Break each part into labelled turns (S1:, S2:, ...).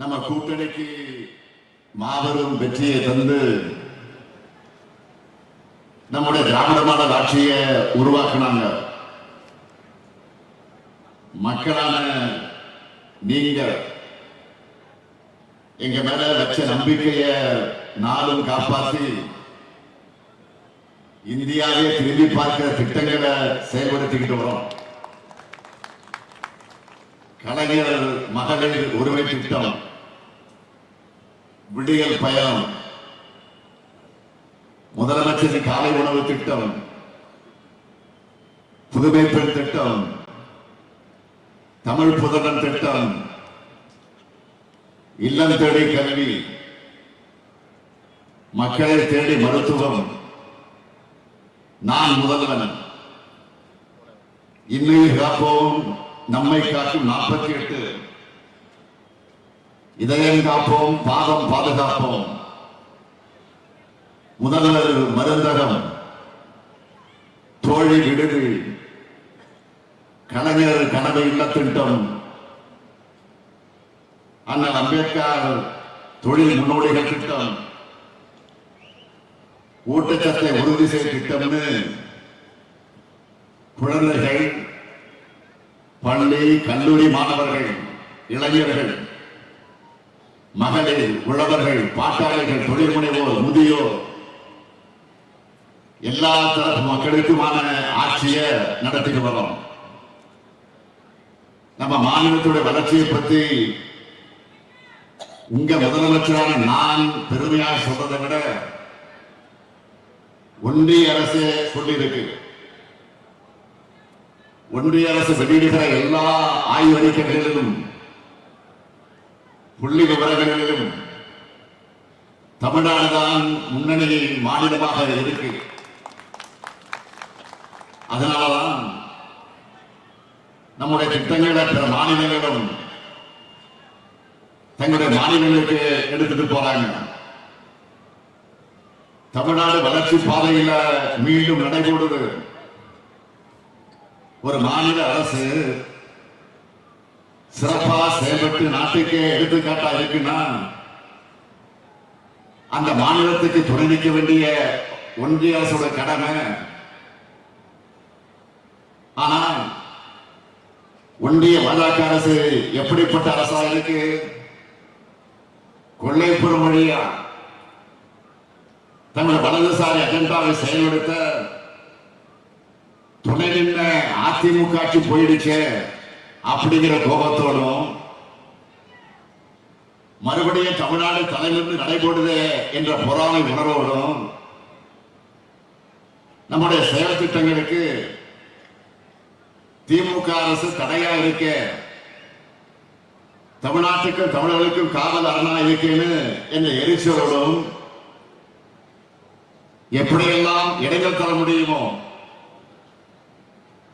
S1: நம்ம கூட்டணிக்கு மாபெரும் வெற்றியை தந்து நம்முடைய திராவிட மாடல் ஆட்சியை உருவாக்குனாங்க. மக்களான நீங்க எங்க மேல வச்ச நம்பிக்கைய நாளும் காப்பாத்தி இந்தியாவே திரும்பி பார்க்கிற திட்டங்களை செயல்படுத்திக்கிட்டு வரோம். கலைஞர் மகளிர் உரிமை திட்டம். விடியல் பயணம். முதலமைச்சரின் காலை உணவு திட்டம். புதுமை பெண் திட்டம். தமிழ் புதலன் திட்டம். இல்லம் தேடி கல்வி. மக்களை தேடி மருத்துவம். நான் முதல்வன். இன்னுயிர் காப்போம். நம்மை காக்கும் நாற்பத்தி எட்டு இதயம் காப்போம் பாதம் பாதுகாப்போம். முதல்வர் மருந்தகம். தோழி விடுதி. கலைஞர் கனவு இல்ல திட்டம். அண்ணல் அம்பேத்கர் தொழில் முன்னோடிகள் திட்டம். ஊட்டச்சத்தை உறுதி செய்ய திட்டம்னு குழந்தைகள் பள்ளி கல்லூரி மாணவர்கள் இளைஞர்கள் மகளிர் உழவர்கள் பாட்டாளர்கள் தொழில் முனைவோர் முதியோர் எல்லா தரப்பு மக்களுக்குமான ஆட்சியை நடத்திட்டு வரோம். நம்ம மாநிலத்துடைய வளர்ச்சியை பத்தி உங்க முதலமைச்சரான நான் பெருமையா சொல்றதை விட ஒன்றிய அரசு சொல்லியிருக்கு. ஒன்றிய அரசு வெளியிடுகிற எல்லா ஆய்வறிக்கைகளிலும் புள்ளி விவரங்களிலும் தமிழ்நாடுதான் முன்னணி மாநிலமாக இருக்கு. அதனாலதான் நம்முடைய திட்டங்களை பிற மாநிலங்களும் தங்களுடைய மாநிலங்களுக்கு எடுத்துட்டு போறாங்க. தமிழ்நாடு வளர்ச்சி பாதையில மீண்டும் நடைபோடுது. ஒரு மாநில அரசு சிறப்பா செயல்பட்டு நாட்டுக்கே எடுத்துக்காட்டா இருக்குன்னா அந்த மாநிலத்துக்கு துணை நிற்க வேண்டிய ஒன்றிய அரசோட கடமை. ஆனா ஒன்றிய பாஜக அரசு எப்படிப்பட்ட அரசா இருக்கு? கொள்ளைப்புறம் வழியா தங்கள் வலதுசாரி அஜெண்டாவை செயல்படுத்த துணை நின்ற அதிமுக ஆட்சி போயிடுச்சு அப்படிங்கிற கோபத்தோடும் மறுபடியும் தமிழ்நாடு தலைநின்று நடைபோடுதே என்ற பொறாமை உணர்வோடும் நம்முடைய செயல் திட்டங்களுக்கு திமுக அரசு தடையா இருக்க. தமிழ்நாட்டுக்கும் தமிழர்களுக்கும் காவல் அரணா இருக்கேன்னு என்ற எரிச்சலோடும் எப்படியெல்லாம் இடைஞ்சல் தர முடியுமோ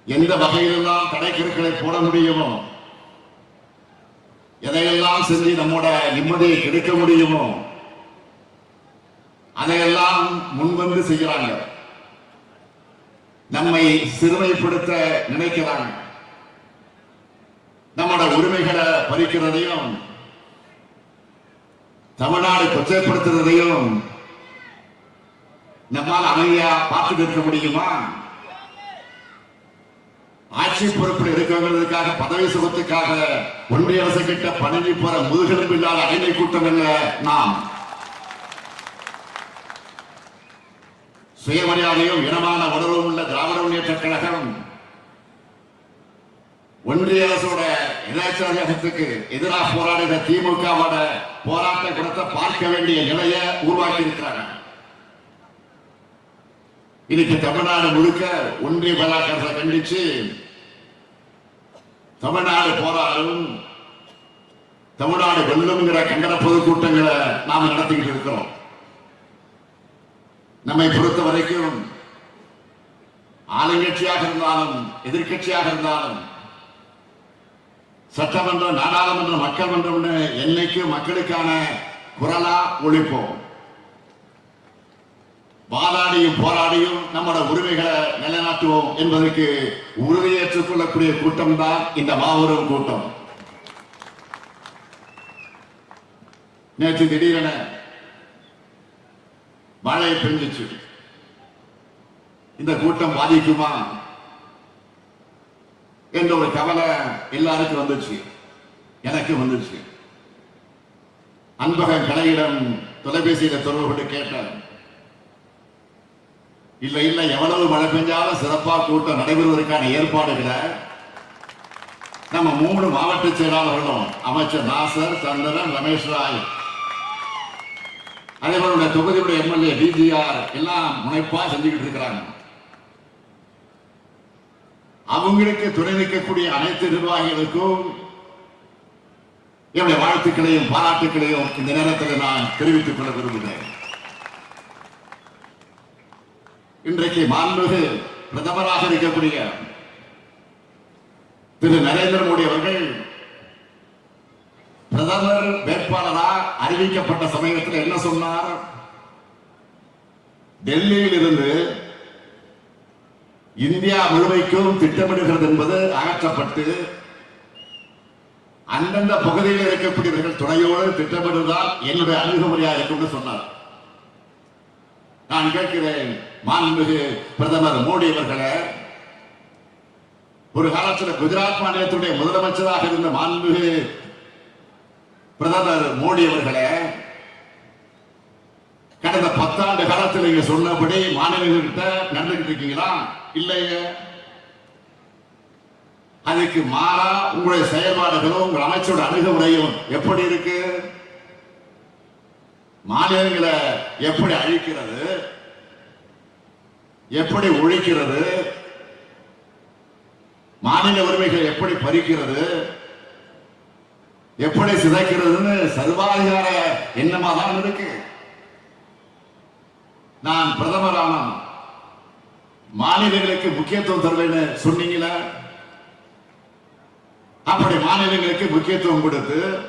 S1: எந்த வகையிலெல்லாம் தடைக்கருக்களை போட முடியுமோ எதையெல்லாம் செஞ்சு நம்மோட நிம்மதியை கெடுக்க முடியுமோ அதையெல்லாம் முன்வந்து செய்கிறாங்க. நம்மை சிறுமைப்படுத்த நினைக்கிறாங்க. நம்மோட உரிமைகளை பறிக்கிறதையும் தமிழ்நாடு கொச்சைப்படுத்துறதையும் நம்மால் அமைதியா பார்த்துட்டு இருக்க முடியுமா? ஆட்சி பொறுப்பில் இருக்கிறவங்களுக்காக பதவி சுகத்துக்காக ஒன்றிய அரசு கிட்ட பணிஞ்சு போற முதுகெலும்பு இல்லாத அடிமை கூட்டம் இல்ல நாம்? சுயமரியாதையும் இனமான உணர்வும் உள்ள திராவிட முன்னேற்ற கழகம் ஒன்றிய அரசோட இணையத்துக்கு எதிராக போராடுகிற திமுகவோட போராட்ட குணத்தை பார்க்க வேண்டிய நிலையை உருவாக்கி இருக்கிறாங்க இன்னைக்கு தமிழ்நாடு முழுக்க ஒன்றிய பலாக்கரத்தை கண்டிச்சு தமிழ்நாடு போராடும் தமிழ்நாடு வெல்லுங்கிற கண்டன பொதுக்கூட்டங்களை நாம நடத்திக்கிட்டு இருக்கிறோம். நம்மை பொறுத்த வரைக்கும் ஆளுங்கட்சியாக இருந்தாலும் எதிர்க்கட்சியாக இருந்தாலும் சட்டமன்றம் நாடாளுமன்றம் மக்கள் மன்றம்னு என்னைக்கு மக்களுக்கான குரலா ஒழிப்போம். வாதாடியும் போராடியும் நம்மளோட உரிமைகளை நிலைநாட்டுவோம் என்பதற்கு உறுதியேற்றுக் கொள்ளக்கூடிய கூட்டம் தான் இந்த மாபெரும் கூட்டம். நேற்று திடீரென மழை பெஞ்சிச்சு. இந்த கூட்டம் பாதிக்குமா என்ற ஒரு கவலை எல்லாருக்கும் வந்துச்சு. எனக்கு வந்துச்சு. அன்பகன் கலையிடம் தொலைபேசியில தொடர்பு கொண்டு கேட்டேன். இல்ல இல்ல எவ்வளவு மழை பெஞ்சாலும் சிறப்பா கூட்டம் நடைபெறுவதற்கான ஏற்பாடுகளை நம்ம மூணு மாவட்ட செயலாளர்களும் அமைச்சர் நாசர் சந்திரன் ரமேஷ் ராய் அதே போல தொகுதியுடைய எம்எல்ஏ டிஜிஆர் எல்லாம் முனைப்பா செஞ்சுக்கிட்டு இருக்கிறாங்க. அவங்களுக்கு துணை நிற்கக்கூடிய அனைத்து நிர்வாகிகளுக்கும் என்னுடைய வாழ்த்துக்களையும் பாராட்டுக்களையும் இந்த நேரத்தில் நான் தெரிவித்துக் கொள்ள விரும்புகிறேன். இன்றைக்கு மாண்புமிகு பிரதமராக இருக்கக்கூடிய திரு நரேந்திர மோடி அவர்கள் பிரதமர் வேட்பாளராக அறிவிக்கப்பட்ட சமயத்தில் என்ன சொன்னார்? டெல்லியில் இருந்து இந்தியா முழுமைக்கும் திட்டமிடுகிறது என்பது அகற்றப்பட்டு அந்தந்த பகுதியில் இருக்கக்கூடியவர்கள் துணையோடு திட்டமிடுவதால் என்னுடைய அணுகுமுறையாக இருக்கும் என்று சொன்னார். நான் கேட்கிறேன் மாண்புமிகு பிரதமர் மோடி அவர்களே ஒரு காலத்தில் குஜராத் மாநிலத்துடைய முதலமைச்சராக இருந்த மாண்புமிகு பிரதமர் மோடி அவர்களே கடந்த பத்தாண்டு காலத்தில் நீங்க சொன்னபடி மாநிலங்கள்கிட்ட நடந்துகிட்டு இருக்கீங்களா? இல்லையே. அதுக்கு மாறா உங்களுடைய செயல்பாடுகளும் உங்கள் அமைச்சரோட அணுகுமுறையும் எப்படி இருக்கு? மாநிலங்களை எப்படி அழிக்கிறது? எப்படி ஒழிக்கிறது? மாநில உரிமைகள் எப்படி பறிக்கிறது? எப்படி சிதைக்கிறதுன்னு சர்வாதிகார எண்ணமா தான் இருக்கு. நான் பிரதமரான மாநிலங்களுக்கு முக்கியத்துவம் தருவேன்னு சொன்னீங்களா? அப்படி மாநிலங்களுக்கு முக்கியத்துவம் கொடுத்து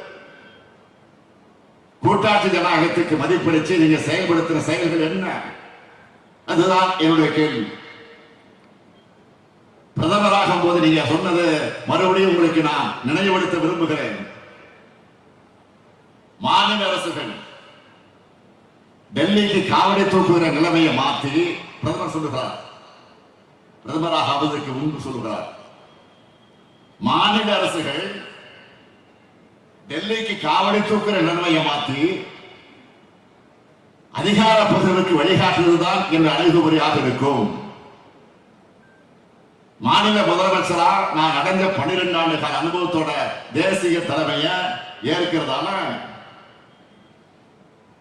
S1: கூட்டாட்சி ஜனநாயகத்துக்கு மதிப்பளிச்சு நீங்க செயல்படுத்துற செயல்கள் என்ன? அதுதான் என்னுடைய கேள்வி. பிரதமராகும் போது நீங்க சொன்னது மறுபடியும் உங்களுக்கு நான் நினைவுபடுத்த விரும்புகிறேன். மாநில அரசுகள் டெல்லிக்கு காவடி தூக்குகிற நிலைமையை மாற்றி பிரதமர் சொல்லுகிறார். பிரதமராக ஆவதற்கு முன்பு சொல்லுகிறார். மாநில அரசுகள் டெல்லிக்கு காவடி தூக்குற நிலைமையை மாற்றி அதிகார பகிர்வுக்கு வழிகாட்டுவதுதான் என்ற அணுகுமுறையாக இருக்கும். மாநில முதலமைச்சரா நான் அடைஞ்ச பன்னிரெண்டு ஆண்டு கால அனுபவத்தோட தேசிய தலைமைய ஏற்கிறதால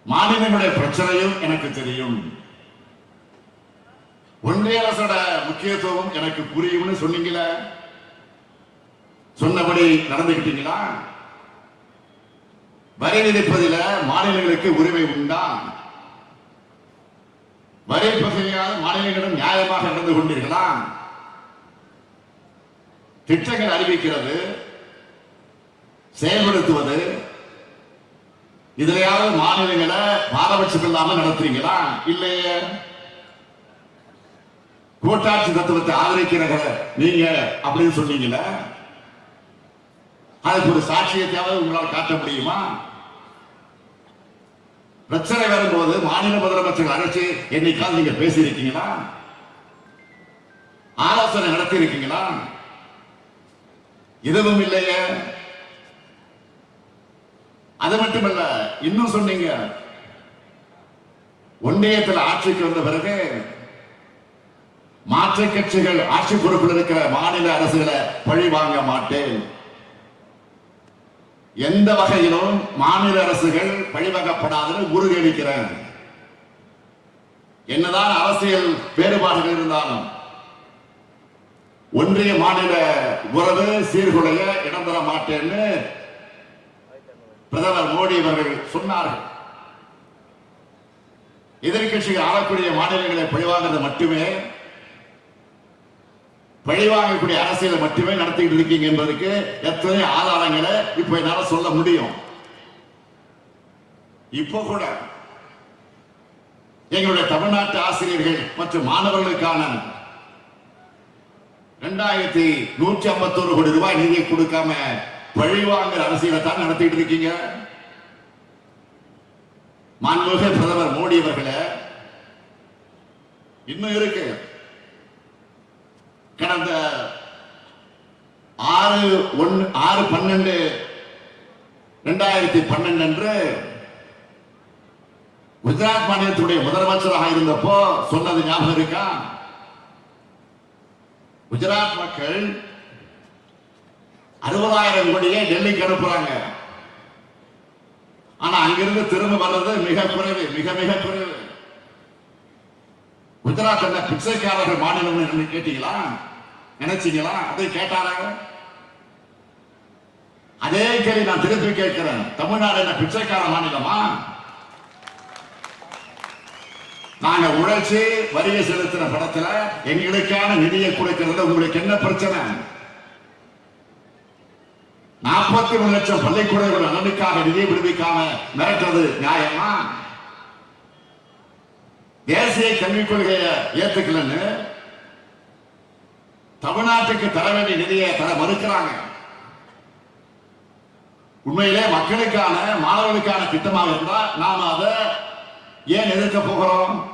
S1: மாநிலங்களுடைய பிரச்சனையும் எனக்கு தெரியும். ஒன்றிய அரசோட முக்கியத்துவம் எனக்கு புரியும்னு சொன்னீங்களே? சொன்னபடி நடந்துகிட்டீங்களா? வரி விதிப்பதில மாநிலங்களுக்கு உரிமை உண்டா வரி பகுதியால் மாநிலங்களிடம் நியாயமாக நடந்து கொண்டீர்களா திட்டங்கள் அறிவிக்கிறது. செயல்படுத்துவது. இதுலயாவது மாநிலங்களை பாரபட்சம் இல்லாமல் நடத்துறீங்களா? இல்லையே. கூட்டாட்சி தத்துவத்தை ஆதரிக்கிறாங்க நீங்க அப்படின்னு சொன்னீங்களே. அதுக்கு ஒரு சாட்சியத்தையாவது உங்களால் காட்ட முடியுமா? பிரச்சனை வரும்போது மாநில முதலமைச்சர் அழைச்சு என்னைக்காவது நீங்க பேசியிருக்கீங்களா? ஆலோசனை நடத்தி இருக்கீங்களா எதுவும் இல்லையே. அது மட்டுமல்ல இன்னும் சொன்னீங்க. ஒன்றியத்தில் ஆட்சிக்கு வந்த பிறகு மாற்று கட்சிகள் ஆட்சி பொறுப்பில் இருக்கிற மாநில அரசுகளை பழி வாங்க மாட்டேன். எந்த வகையிலும் மாநில அரசுகள் பழிவாங்கப்படாதுன்னு உறுதியளிக்கிறேன் என்னதான் அரசியல் வேறுபாடுகள் இருந்தாலும் ஒன்றிய மாநில உறவு சீர்குலைய இடம் தர மாட்டேன்னு பிரதமர் மோடி அவர்கள் சொன்னார்கள். எதிர்கட்சிகள் ஆளக்கூடிய மாநிலங்களை பழிவாங்கிறது மட்டுமே பழிவாங்கக்கூடிய அரசியலை மட்டுமே நடத்திக்கிட்டு இருக்கீங்க என்பதற்கு எத்தனை ஆதாரங்களை இப்ப என்னால சொல்ல முடியும். இப்போ கூட எங்களுடைய தமிழ்நாட்டு ஆசிரியர்கள் மற்றும் மாணவர்களுக்கான இரண்டாயிரத்தி நூற்றி ஐம்பத்தோரு கோடி ரூபாய் நிதியை கொடுக்காம பழிவாங்கிற அரசியலை தான் நடத்திட்டு இருக்கீங்க. மாண்புமிகு பிரதமர் மோடி அவர்களை இன்னும் இருக்கு. கடந்த ஆறு ஒன்னு ஆறு பன்னெண்டு ரெண்டாயிரத்தி பன்னெண்டு அன்று குஜராத் மாநிலத்துடைய முதலமைச்சராக இருந்தப்போ சொன்னது ஞாபகம் இருக்கா? குஜராத் மக்கள் அறுபதாயிரம் கோடியை டெல்லிக்கு அனுப்புறாங்க. ஆனா அங்கிருந்து திரும்ப வர்றது மிக குறைவு மிக மிக குறைவு. குஜராத் என்ன பிச்சைக்காரர்கள் மாநிலம் கேட்டீங்களா? நினைச்சீங்களா? அதை கேட்டாராங்க அதே கேள்வி நான் திருப்பி கேட்கிறேன். தமிழ்நாடு என்ன பிச்சைக்கார மாநிலமா? நாங்க உழைச்சி வரியை செலுத்தின படத்துல எங்களுக்கான நிதியை கொடுக்கிறது உங்களுக்கு என்ன பிரச்சனை? நாற்பத்தி மூணு லட்சம் பள்ளிக்கூடங்கள் நலனுக்காக நிதியை விடுவிக்காம மிரட்டுறது நியாயமா? தேசிய கல்விக் கொள்கையை ஏத்துக்கலன்னு தமிழ்நாட்டுக்கு தர வேண்டிய நிதியை தர மறுக்கிறாங்க. உண்மையிலே மக்களுக்கான மாணவர்களுக்கான திட்டமாக இருந்தால் நாம் அதை ஏன் எதிர்க்க போகிறோம்?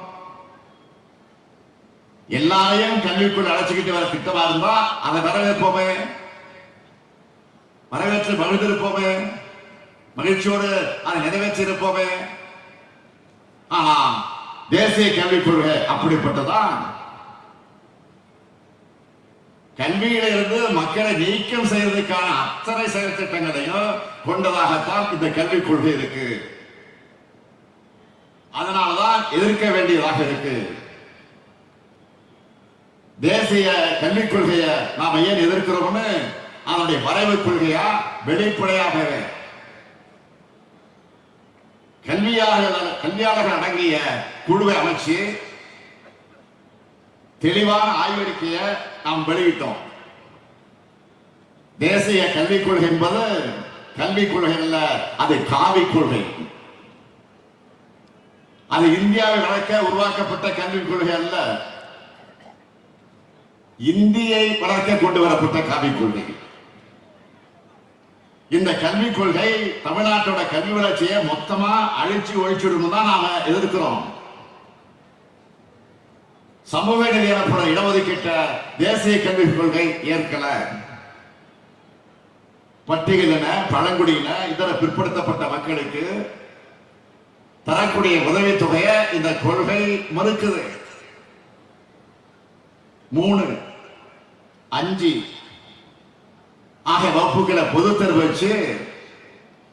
S1: எல்லாரையும் கல்விக்குள் அழைச்சிக்கிட்டு வர திட்டமா இருந்தா அதை வரவேற்போமே. வரவேற்று மகிழ்ந்திருப்போமே. மகிழ்ச்சியோடு அதை நிறைவேற்றி இருப்போமே ஆனா தேசிய கல்விக் கொள்கை அப்படிப்பட்டதான். கல்வியில இருந்து மக்களை நீக்கம் செய்வதற்கான அத்தனை செயல் திட்டங்களையும் கொண்டதாகத்தான் இந்த கல்விக் கொள்கை இருக்கு. அதனாலதான் எதிர்க்க வேண்டியதாக இருக்கு. தேசிய கல்விக் கொள்கையை நாம ஏன் எதிர்க்கிறோம்னு அதனுடைய வரைவு கொள்கையா? வெளிப்படையாக கல்வியாளர்கள் கல்வியாளர்கள் அடங்கிய குழுவை அமைச்சு தெளிவான ஆய்வறிக்கையை நாம் வெளியிட்டோம். தேசிய கல்விக் கொள்கை என்பது கல்விக் கொள்கை அல்ல அது காவி கொள்கை. அது இந்தியாவில் வளர்க்க உருவாக்கப்பட்ட கல்விக் கொள்கை அல்ல. இந்தியை வளர்க்க கொண்டு வரப்பட்ட கல்விக் கொள்கை. இந்த கல்விக் கொள்கை தமிழ்நாட்டோட கல்வி வளர்ச்சியை மொத்தமா அழிச்சு ஒழிச்சிடும் தான் நாம எதிர்க்கிறோம். சமூக நீதி எனப்படும் இடஒதுக்கீட்ட தேசிய கல்விக் கொள்கை ஏற்கல. பட்டியலின பழங்குடியின இதர பிற்படுத்தப்பட்ட மக்களுக்கு தரக்கூடிய உதவித்தொகையை இந்த கொள்கை மறுக்குது. மூணு அஞ்சு. ஆகிய வகுப்புகளை பொது தேர்வு வச்சு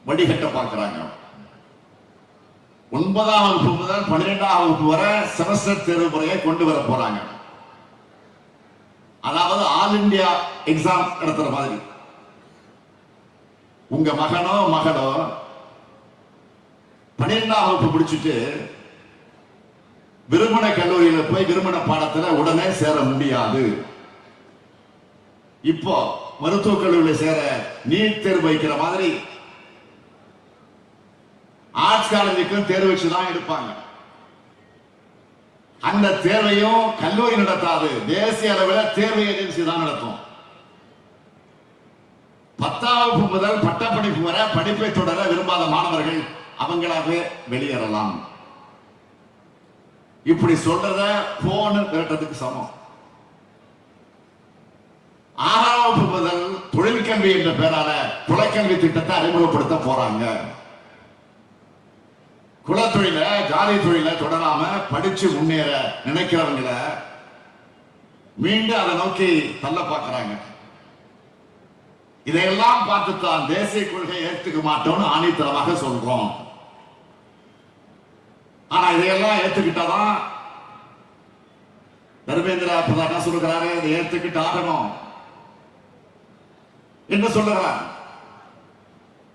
S1: வடிகட்ட பார்க்கிறாங்க. ஒன்பதாம் வகுப்பு முதல் பன்னிரெண்டாம் வகுப்பு வரை செமஸ்டர் தேர்வு முறையை கொண்டு வர போறாங்க. அதாவது ஆல் இந்தியா எக்ஸாம் நடத்துற மாதிரி. உங்க மகனோ மகளோ பன்னிரெண்டாம் வகுப்பு முடிச்சுட்டு விருமண கல்லூரியில போய் விருமண பாடத்துல உடனே சேர முடியாது. இப்போ மருத்துவக் கல்லூரியில் சேர நீட் தேர்வு வைக்கிற மாதிரி ஆர்ட்ஸ் காலேஜுக்கும் தேர்வு வச்சு தான் எடுப்பாங்க. அந்த தேர்வையும் கல்லூரி நடத்தாது. தேசிய அளவில் தேர்வு ஏஜென்சி தான் நடத்தும். பத்தாம் வகுப்பு முதல் பட்டப்படிப்பு வரை படிப்பை தொடர விரும்பாத மாணவர்கள் அவங்களாவே வெளியேறலாம். இப்படி சொல்றத போன் விரட்டத்துக்கு சமம். ஆறாம் வகுப்பு முதல் தொழிற்கல்வி என்ற பெயரால தொலைக்கல்வி திட்டத்தை அறிமுகப்படுத்த போறாங்க. குலத்தொழில ஜாதி தொழில தொடராம படிச்சு முன்னேற நினைக்கிறவங்கள மீண்டும் அதை நோக்கி தள்ள பார்க்கிறாங்க. இதையெல்லாம் பார்த்துத்தான் தேசிய கொள்கை ஏற்றுக்க மாட்டோம்னு ஆணித்தரமாக சொல்றோம். ஆனா இதையெல்லாம் ஏத்துக்கிட்டாதான் தர்மேந்திரா பிரதான் என்ன சொல்லுகிறாரு? இதை ஏத்துக்கிட்டு ஆகணும் என்ன சொல்லுகிறார்.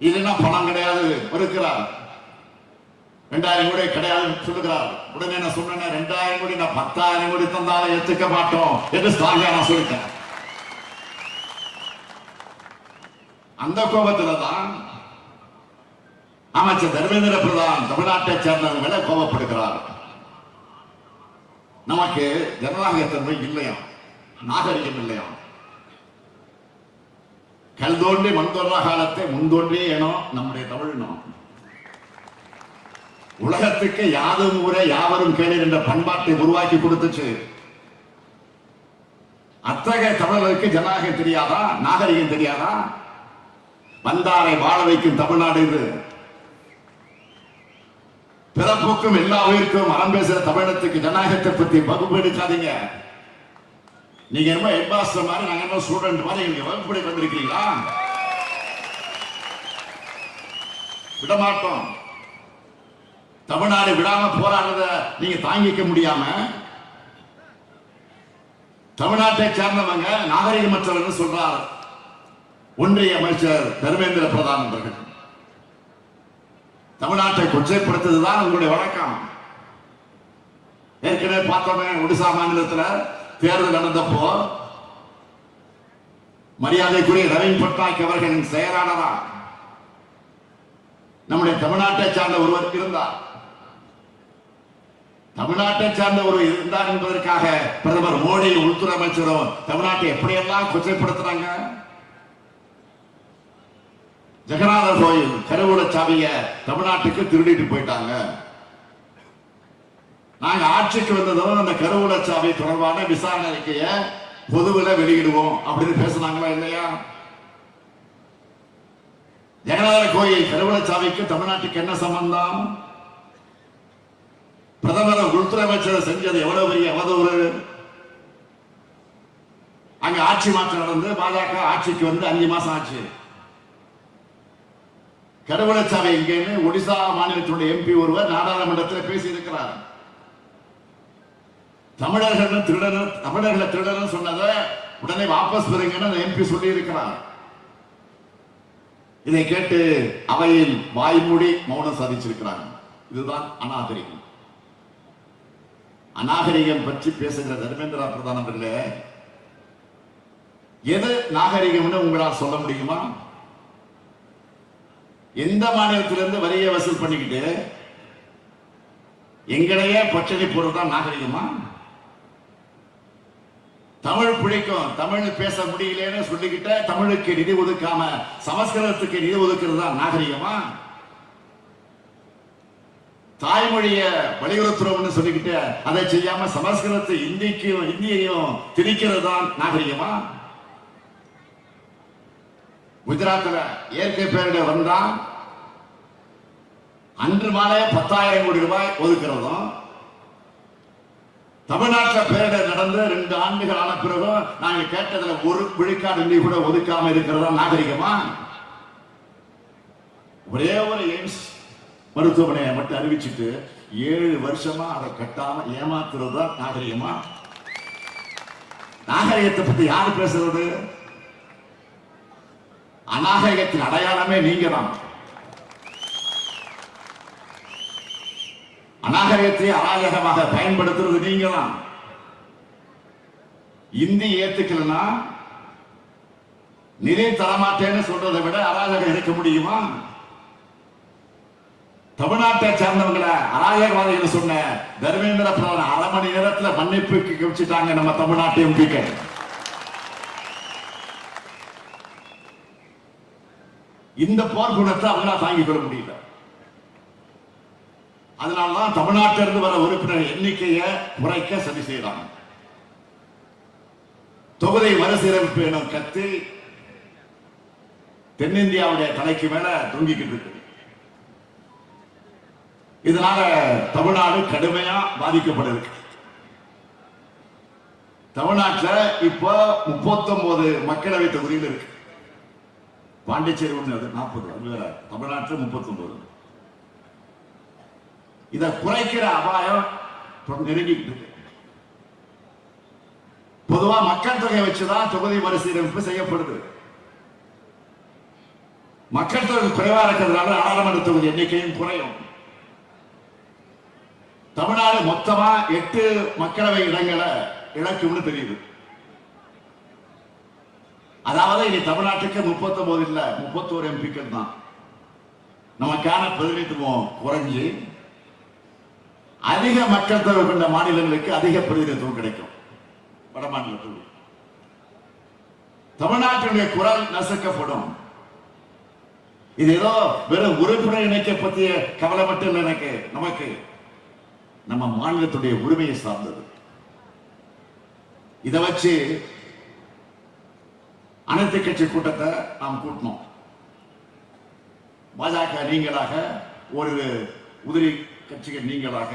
S1: என்ன பணம் கிடையாது இருக்கிறார் ரெண்டாயிரம் கோடி கிடையாது சொல்லுகிறார் உடனே நான் சொன்னேன் ரெண்டாயிரம் கோடி நான் பத்தாயிரம் கோடி தந்தாலும் ஏத்துக்க மாட்டோம் என்று ஸ்ட்ராங்கா நான் சொல்லிட்டேன். அந்த கோபத்துல தான் அமைச்சர் தர்மேந்திர பிரதான் தமிழ்நாட்டை சேர்ந்தவர்கள கோபப்படுகிறார் நமக்கு ஜனநாயகத்தன்மை இல்லையாம் நாகரிகம் இல்லையாம் கல் தோன்றி மண் தோன்றா காலத்தை முன் தோன்றியே ஏனோ நம்முடைய தமிழ்னோ உலகத்துக்கு யாதும் ஊரே யாவரும் கேளீர் என்ற பண்பாட்டை உருவாக்கி கொடுத்துச்சு. அத்தகைய தமிழர்களுக்கு ஜனநாயகம் தெரியாதா? நாகரிகம் தெரியாதா? வந்தாரை வாழ வைக்கும் தமிழ்நாடு இது. பிறப்புக்கும் எல்லா உயிருக்கும் அறம் பேசுற தமிழகத்துக்கு ஜனநாயகத்தை பத்தி வகுப்பு எடுக்காதீங்க. நீங்க என்ன ஹெட்மாஸ்டர் மாதிரி நாங்க என்ன ஸ்டூடெண்ட் மாதிரி எங்களுக்கு வகுப்பு எடுக்க வந்திருக்கீங்களா விடமாட்டோம். தமிழ்நாடு விடாம போராடுறத நீங்க தாங்கிக்க முடியாம தமிழ்நாட்டை சேர்ந்தவங்க நாகரிகமற்றவர்கள் சொல்றார் ஒன்றிய அமைச்சர் தர்மேந்திர பிரதான் அவர்கள். தமிழ்நாட்டை கொச்சைப்படுத்துவதுதான் உங்களுடைய வழக்கம். ஏற்கனவே பார்த்தோமே ஒடிசா மாநிலத்தில் தேர்தல் நடந்தப்போ மரியாதைக்குரிய நவீன் பட்நாயக் அவர்களின் செயலாளரா நம்முடைய தமிழ்நாட்டை சார்ந்த ஒருவர் இருந்தார். தமிழ்நாட்டை சார்ந்த ஒரு இருந்தார் என்பதற்காக பிரதமர் மோடி உள்துறை அமைச்சரும் தமிழ்நாட்டை எப்படியெல்லாம் குச்சைப்படுத்துறாங்க? ஜெகநாதர் கோயில் கருவூல சாவிய தமிழ்நாட்டுக்கு திருடிட்டு போயிட்டாங்க. நாங்க ஆட்சிக்கு வந்ததும் அந்த கருவூல சாவி தொடர்பான விசாரணை அறிக்கைய பொதுவில் வெளியிடுவோம் அப்படின்னு பேசினாங்களா இல்லையா? ஜெகநாதர் கோயில் கருவூல சாவிக்கு தமிழ்நாட்டுக்கு என்ன சம்பந்தம்? பிரதமர் உள்துறை அமைச்சர் செஞ்சது எவ்வளவு பெரிய அவதூறு? அங்க ஆட்சி மாற்றம் நடந்து பாஜக ஆட்சிக்கு வந்து அஞ்சு மாசம் ஆச்சு. கருவளச்சாவை இங்கேன்னு ஒடிசா மாநிலத்தினுடைய எம்பி ஒருவர் நாடாளுமன்றத்தில் பேசி இருக்கிறார் தமிழர்கள் திருடர் தமிழர்களை திருடர் சொன்னதை உடனே வாபஸ் பெறுங்கன்னு அந்த எம்பி சொல்லி இருக்கிறார் இதை கேட்டு அவையில் வாய்மூடி மௌனம் சாதிச்சிருக்கிறாங்க இதுதான் அநாகரிகம். அநாகரிகம் பற்றி பேசுகிற தர்மேந்திரா பிரதான் அவர்களே எது நாகரிகம்னு உங்களால் சொல்ல முடியுமா? எந்த மாநிலத்திலிருந்து வரியை வசூல் பண்ணிக்கிட்டு எங்களையே பச்சடி போடுறது தான் நாகரிகமா? தமிழ் பிடிக்கும் தமிழ் பேச முடியலன்னு சொல்லிக்கிட்ட தமிழுக்கு நிதி ஒதுக்காம சமஸ்கிருதத்துக்கு நிதி ஒதுக்குறது தான் நாகரிகமா? தாய்மொழிய வலியுறுத்துறோம்னு சொல்லிக்கிட்டு அதை செய்யாம சமஸ்கிருதத்தை இந்திக்கும் இந்தியையும் திணிக்கிறது தான் நாகரிகமா? குஜராத்தில் இயற்கை பேரிடர் வந்தா அன்று மாலை பத்தாயிரம் கோடி ரூபாய் ஒதுக்கிறதும் தமிழ்நாட்டில் பேரிடர் நடந்து ரெண்டு ஆண்டுகள் ஆன பிறகும் நாங்கள் கேட்டதுல ஒரு விழுக்காடு நிதி கூட ஒதுக்காம இருக்கிறதா நாகரிகமா? ஒரே ஒரு எய்ம்ஸ் மருத்துவமனையை மட்டும் அறிவிச்சிட்டு ஏழு வருஷமா அதை கட்டாம ஏமாத்துறது தான் நாகரிகமா? நாகரிகத்தை பத்தி யாரு பேசுறது? அநாகரிகத்தின் அடையாளமே நீங்க தான் அநாகரிகத்தை அராஜகமாக பயன்படுத்துறது நீங்க தான் இந்தி ஏத்துக்கலன்னா நிதி தரமாட்டேன்னு சொல்றதை விட அராஜகம் இருக்க முடியுமா? தமிழ்நாட்டை சேர்ந்தவங்களை அராஜகவாதிகள் சொன்ன தர்மேந்திர பிரதான் அரை மணி நேரத்துல மன்னிப்பு கவிச்சிட்டாங்க நம்ம தமிழ்நாட்டு எம்பிக்கள் இந்த போர் குணத்தை அவங்களால தாங்கிக் கொள்ள முடியல. அதனாலதான் தமிழ்நாட்டிலிருந்து வர உறுப்பினர் எண்ணிக்கையை குறைக்க சரி செய்யறாங்க. தொகுதி மறுசீரமைப்பு எனும் கத்து தென்னிந்தியாவுடைய தலைக்கு மேல தொங்கிக்கிட்டு இருக்கு இதனால தமிழ்நாடு கடுமையா பாதிக்கப்பட்டிருக்கு. தமிழ்நாட்டில் இப்போ முப்பத்தொன்பது மக்களவை தொகுதியில் இருக்கு. பாண்டிச்சேரி ஒன்று நாற்பது அது வேற. தமிழ்நாட்டில் முப்பத்தொன்பது இதை குறைக்கிற அபாயம் நெருங்கிட்டு இருக்கு. பொதுவா மக்கள் தொகையை வச்சுதான் தொகுதி மறுசீரமைப்பு செய்யப்படுது. மக்கள் தொகை குறைவா இருக்கிறதுனால நாடாளுமன்ற தொகுதி எண்ணிக்கையும் குறையும். தமிழ்நாடு மொத்தமா எட்டு மக்களவை இடங்களை இழக்கும்னு தெரியுது. அதாவது இனி தமிழ்நாட்டுக்கு முப்பத்தொன்பது இல்ல முப்பத்தோரு எம்பிக்கள் தான். நமக்கான பிரதிநிதித்துவம் குறைஞ்சு அதிக மக்கள் தொகை கொண்ட மாநிலங்களுக்கு அதிக பிரதிநிதித்துவம் கிடைக்கும். வட மாநிலத்தில். தமிழ்நாட்டினுடைய குரல் நசுக்கப்படும். இது ஏதோ வெறும் உறுப்பினர் இணைக்க பற்றிய கவலை மட்டும் இல்லை எனக்கு நமக்கு. நம்ம மாநிலத்துடைய உரிமையை சார்ந்தது. இதை வச்சு அனைத்து கட்சி கூட்டத்தை நாம் கூட்டினோம். பாஜக நீங்களாக ஒரு உதிரி கட்சிகள் நீங்களாக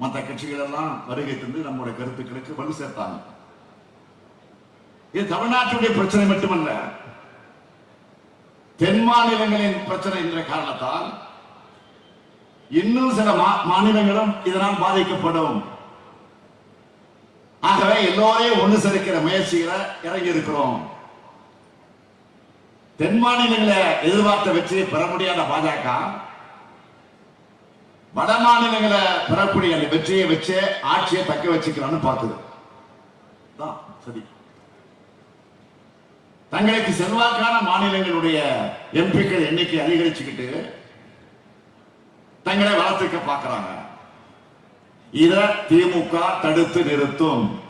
S1: மற்ற கட்சிகள் எல்லாம் வருகை தந்து நம்முடைய கருத்துக்களுக்கு வலு சேர்த்தாங்க. இது தமிழ்நாட்டுடைய பிரச்சனை மட்டுமல்ல தென் மாநிலங்களின் பிரச்சனை என்ற காரணத்தால் இன்னும் சில மா- மாநிலங்களும் இதனால் பாதிக்கப்படும். ஆகவே எல்லோரையும் ஒன்று சேர்க்கிற முயற்சிகளை இறங்கி இருக்கிறோம் தென் மாநிலங்களை எதிர்பார்த்த வெற்றியை பெற முடியாத பாஜக வட மாநிலங்களை பெறக்கூடிய அந்த வெற்றியை வச்சு ஆட்சியை தக்க வச்சுக்கலாம்னு பார்த்தது. சரி தங்களுக்கு செல்வாக்கான மாநிலங்களுடைய எம்பிக்கள் எண்ணிக்கை அதிகரிச்சுக்கிட்டு தங்களை வளர்த்துக்க பார்க்கிறாங்க. இத திமுக தடுத்து நிறுத்தும்.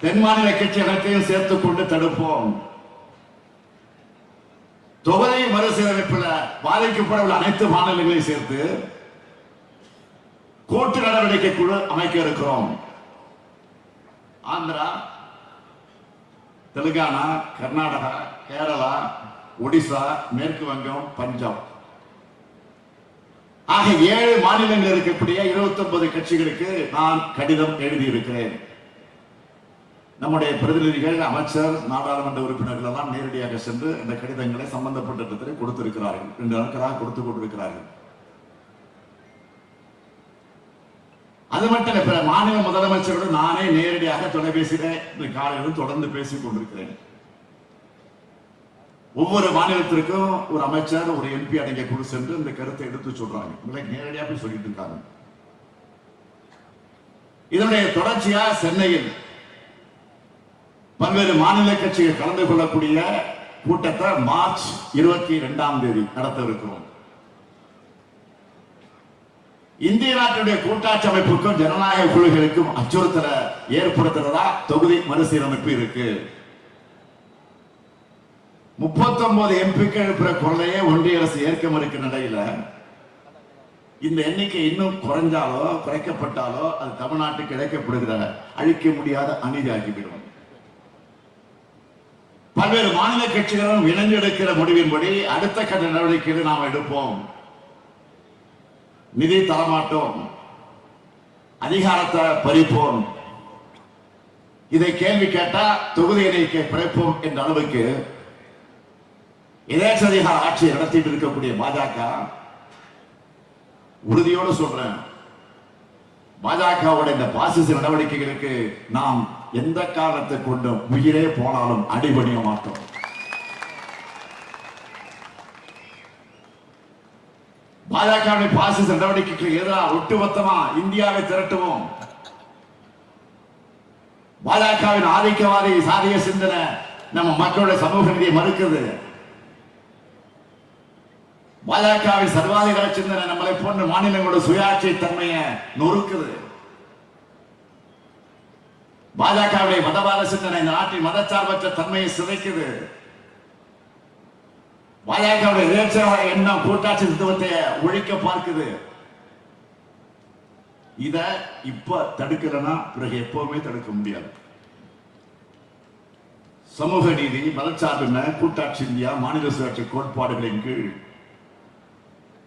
S1: தென் மாநில கட்சி அனைத்தையும் சேர்த்துக் கொண்டு தடுப்போம். தொகுதி கூட உள்ள அனைத்து மாநிலங்களையும் சேர்த்து கூட்டு நடவடிக்கை குழு அமைக்க இருக்கிறோம். ஆந்திரா தெலுங்கானா கர்நாடகா கேரளா ஒடிசா மேற்கு வங்கம் பஞ்சாப். ஆக ஏழு மாநிலங்கள் இருக்கக்கூடிய 29 கட்சிகளுக்கு நான் கடிதம் எழுதியிருக்கிறேன். நம்முடைய பிரதிநிதிகள் அமைச்சர் நாடாளுமன்ற உறுப்பினர்கள் எல்லாம் நேரடியாக சென்று இந்த கடிதங்களை சம்பந்தப்பட்ட இடத்திலே கொடுத்திருக்கிறார்கள். ரெண்டு நாட்களாக கொடுத்து கொண்டிருக்கிறார்கள். அது மட்டும் இல்ல, மாநில முதலமைச்சரோடு நானே நேரடியாக தொலைபேசியில காலையிலும் தொடர்ந்து பேசிக் கொண்டிருக்கிறேன். ஒவ்வொரு மாநிலத்திற்கும் ஒரு அமைச்சர் ஒரு எம்பி அடங்கிய குழு சென்று இந்த கருத்தை எடுத்து சொல்றாங்க. உங்களை நேரடியாக போய் சொல்லிட்டு இருக்காங்க. இதனுடைய தொடர்ச்சியா சென்னையில் பல்வேறு மாநில கட்சிகள் கலந்து கொள்ளக்கூடிய கூட்டத்தை மார்ச் இருபத்தி இரண்டாம் தேதி நடத்த இருக்கிறோம் இந்திய நாட்டுடைய கூட்டாட்சி அமைப்புக்கும் ஜனநாயக குழுகளுக்கும் அச்சுறுத்தலை ஏற்படுத்துறதா தொகுதி மறுசீரமைப்பு இருக்கு. முப்பத்தொன்பது எம்பிக்கள் இருக்கிற குரலையே ஒன்றிய அரசு ஏற்க மறுக்கிற நிலையில இந்த எண்ணிக்கை இன்னும் குறைஞ்சாலோ குறைக்கப்பட்டாலோ அது தமிழ்நாட்டுக்கு இழைக்கப்படுகிற அழிக்க முடியாத அநீதியாகிவிடும் பல்வேறு மாநில கட்சிகளும் இணைந்து எடுக்கிற முடிவின்படி அடுத்த கட்ட நடவடிக்கைகளை நாம் எடுப்போம். நிதி தரமாட்டோம். அதிகாரத்தை பறிப்போம். இதை கேள்வி கேட்டா தொகுதி எண்ணிக்கை பிறப்போம் என்ற அளவுக்கு இதேச்சதிகார ஆட்சியை நடத்திட்டு இருக்கக்கூடிய பாஜக உறுதியோடு சொல்றேன். பாஜகவோட இந்த பாசிச நடவடிக்கைகளுக்கு நாம் எந்த காரணத்தை கொண்டும் உயிரே போனாலும் அடிபணிய மாட்டோம். பாஜகவின் பாசிச நடவடிக்கைக்கு எதிராக ஒட்டுமொத்தமா இந்தியாவை திரட்டுவோம். பாஜகவின் ஆதிக்கவாதி சாதிய சிந்தனை நம்ம மக்களுடைய சமூக நிதியை மறுக்குது. பாஜகவின் சர்வாதிகார சிந்தனை நம்மளை போன்ற மாநிலங்களோட சுயாட்சி தன்மையை நொறுக்குது. பாஜகவுடைய மதவாத சிந்தனை இந்த நாட்டின் மதச்சார்பற்ற தன்மையை சிதைக்குது. பாஜகவுடைய எதேச்சவாத எண்ணம் கூட்டாட்சி தத்துவத்தை ஒழிக்க பார்க்குது. இத இப்ப தடுக்கலன்னா பிறகு எப்பவுமே தடுக்க முடியாது. சமூக நீதி மதச்சார்பின்மை கூட்டாட்சி இந்தியா மாநில சுயாட்சி கோட்பாடுகளின் கீழ்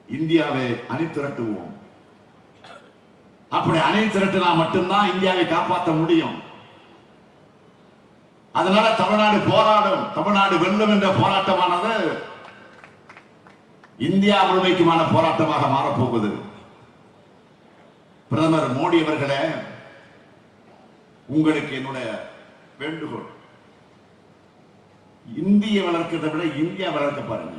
S1: இந்தியாவை அணி திரட்டுவோம். அப்படி அணி திரட்டினா மட்டும்தான் இந்தியாவை காப்பாற்ற முடியும். அதனால தமிழ்நாடு போராடும் தமிழ்நாடு வெல்லும் என்ற போராட்டமானது இந்தியா முழுமைக்குமான போராட்டமாக மாறப்போகுது. பிரதமர் மோடி அவர்களே உங்களுக்கு என்னுடைய வேண்டுகோள். இந்திய வளர்க்கிறதை விட இந்தியா வளர்க்க பாருங்க.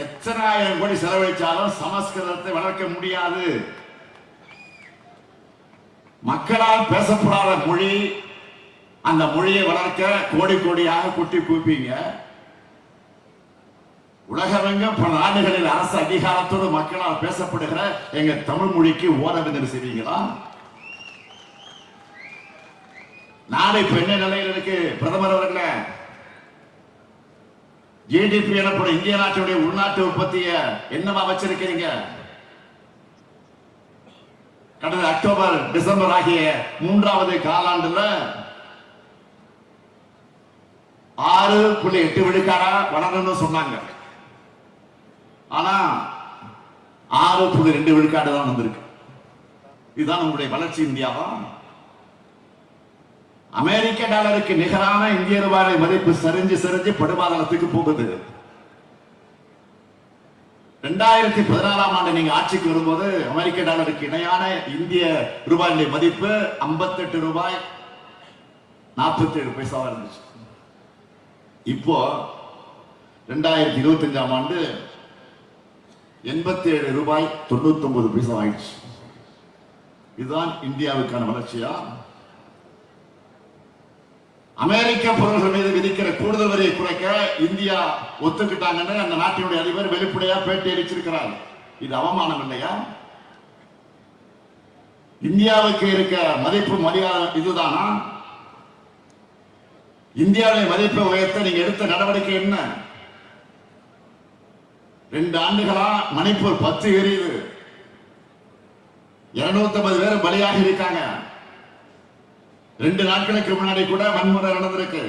S1: எத்தனாயிரம் கோடி செலவழிச்சாலும் சமஸ்கிருதத்தை வளர்க்க முடியாது. மக்களால் பேசப்படாத மொழி அந்த மொழியை வளர்க்க கோடி கோடியாக குட்டி கூப்பீங்க. உலகமெங்கும் பல நாடுகளில் அரசு அதிகாரத்தோடு மக்களால் பேசப்படுகிற எங்க தமிழ் மொழிக்கு ஓரவிதம் செய்வீங்களா? நாளை பெண்ண நிலையில் இருக்கு? பிரதமர் அவர்களே ஜிடிபி எனப்படும் இந்திய நாட்டுடைய உள்நாட்டு உற்பத்தியை என்னவா வச்சிருக்கிறீங்க? கடந்த அக்டோபர் டிசம்பர் ஆகிய மூன்றாவது காலாண்டுல ஆறு புள்ளி எட்டு விழுக்காடா வளரணும்னு சொன்னாங்க. ஆனா ஆறு புள்ளி ரெண்டு விழுக்காடு தான் வந்திருக்கு. இதுதான் உங்களுடைய வளர்ச்சி இந்தியாவா? அமெரிக்க டாலருக்கு நிகரான இந்திய ரூபாய் மதிப்பு சரிஞ்சு சரிஞ்சு படுபாதளத்துக்கு போகுது. ரெண்டாயிரத்தி பதினாறாம் ஆண்டு நீங்க ஆட்சிக்கு வரும்போது அமெரிக்க டாலருக்கு இணையான இந்திய ரூபாய் மதிப்பு 58 ரூபாய் 47 ஏழு பைசாவா இருந்துச்சு. இப்போ ரெண்டாயிரத்தி இருபத்தஞ்சாம் ஆண்டு எண்பத்தி ஏழு ரூபாய் தொண்ணூத்தி ஒன்பது பைசா ஆயிடுச்சு. இதுதான் இந்தியாவுக்கான வளர்ச்சியா? அமெரிக்க பொருள்கள் மீது விதிக்கிற கூடுதல் வரியை குறைக்க இந்தியா ஒத்துக்கிட்டாங்கன்னு அந்த நாட்டினுடைய அதிபர் வெளிப்படையா பேட்டி அளிச்சிருக்கிறார். இது அவமானம் இல்லையா? இந்தியாவுக்கு இருக்க மதிப்பு மரியாதை இதுதானா? இந்தியாவுடைய மதிப்பை உயர்த்த நீங்க எடுத்த நடவடிக்கை என்ன? ரெண்டு ஆண்டுகளா மணிப்பூர் பத்து எரியுது. இருநூத்தி ஐம்பது பேர் பலியாகி இருக்காங்க. ரெண்டு நாட்களுக்கு முன்னாடி கூட வன்முறை நடந்திருக்கு.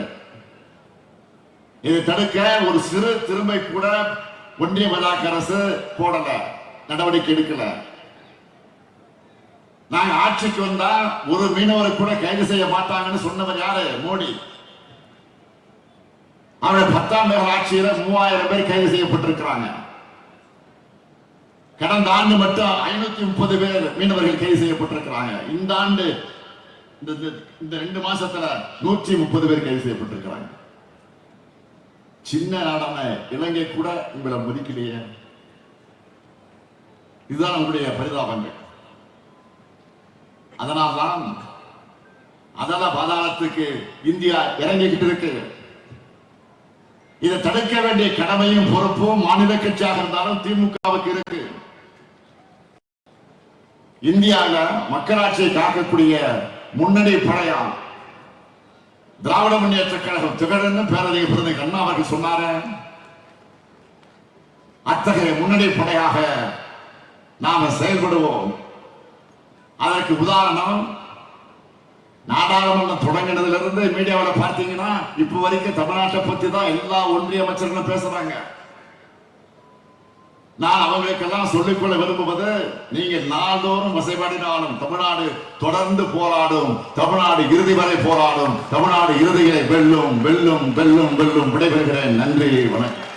S1: இதை தடுக்க ஒரு சிறு திரும்பை கூட ஒன்றிய மலாக்க அரசு போடல நடவடிக்கை எடுக்கல. நாங்க ஆட்சிக்கு வந்தா ஒரு மீனவரை கூட கைது செய்ய மாட்டாங்கன்னு சொன்னவர் யாரு? மோடி. அவருடைய பத்தாம் தேதி ஆட்சியில மூவாயிரம் பேர் கைது செய்யப்பட்டிருக்கிறாங்க. கடந்த ஆண்டு மட்டும் ஐநூத்தி முப்பது பேர் மீனவர்கள் கைது செய்யப்பட்டிருக்கிறாங்க. இந்த ஆண்டு இந்த இந்த- ரெண்டு மாசத்துல நூற்றி முப்பது பேர் கைது செய்யப்பட்டிருக்கிறாங்க. சின்ன நாடான இலங்கை கூட உங்களை மதிக்கலையே. இதுதான் உங்களுடைய பரிதாபங்கள். அதனால்தான் அதல பாதாளத்துக்கு இந்தியா இறங்கிக்கிட்டு இருக்கு. இதை தடுக்க வேண்டிய கடமையும் பொறுப்பும் மாநில கட்சியாக இருந்தாலும் திமுகவுக்கு இருக்கு. இந்தியாவில் மக்களாட்சியை காக்கக்கூடிய முன்னணி படையா. திராவிட முன்னேற்ற கழகம் திகழன்னு பேரறிஞர் பிறந்த அண்ணா அவர்கள் சொன்னார. அத்தகைய முன்னணி படையாக நாம செயல்படுவோம். அதற்கு உதாரணம் நாடாளுமன்றம் தொடங்கினதுல இருந்து மீடியாவில் பார்த்தீங்கன்னா இப்ப வரைக்கும் தமிழ்நாட்டை பத்தி தான் எல்லா ஒன்றிய அமைச்சர்களும் பேசுறாங்க. நான் அவங்களுக்கெல்லாம் சொல்லிக்கொள்ள விரும்புவது நீங்க நாள்தோறும் வசைபாடினாலும் தமிழ்நாடு தொடர்ந்து போராடும் தமிழ்நாடு இறுதி வரை போராடும் தமிழ்நாடு இறுதியை வெல்லும் வெல்லும் வெல்லும் வெல்லும் விடைபெறுகிறேன். நன்றி வணக்கம்.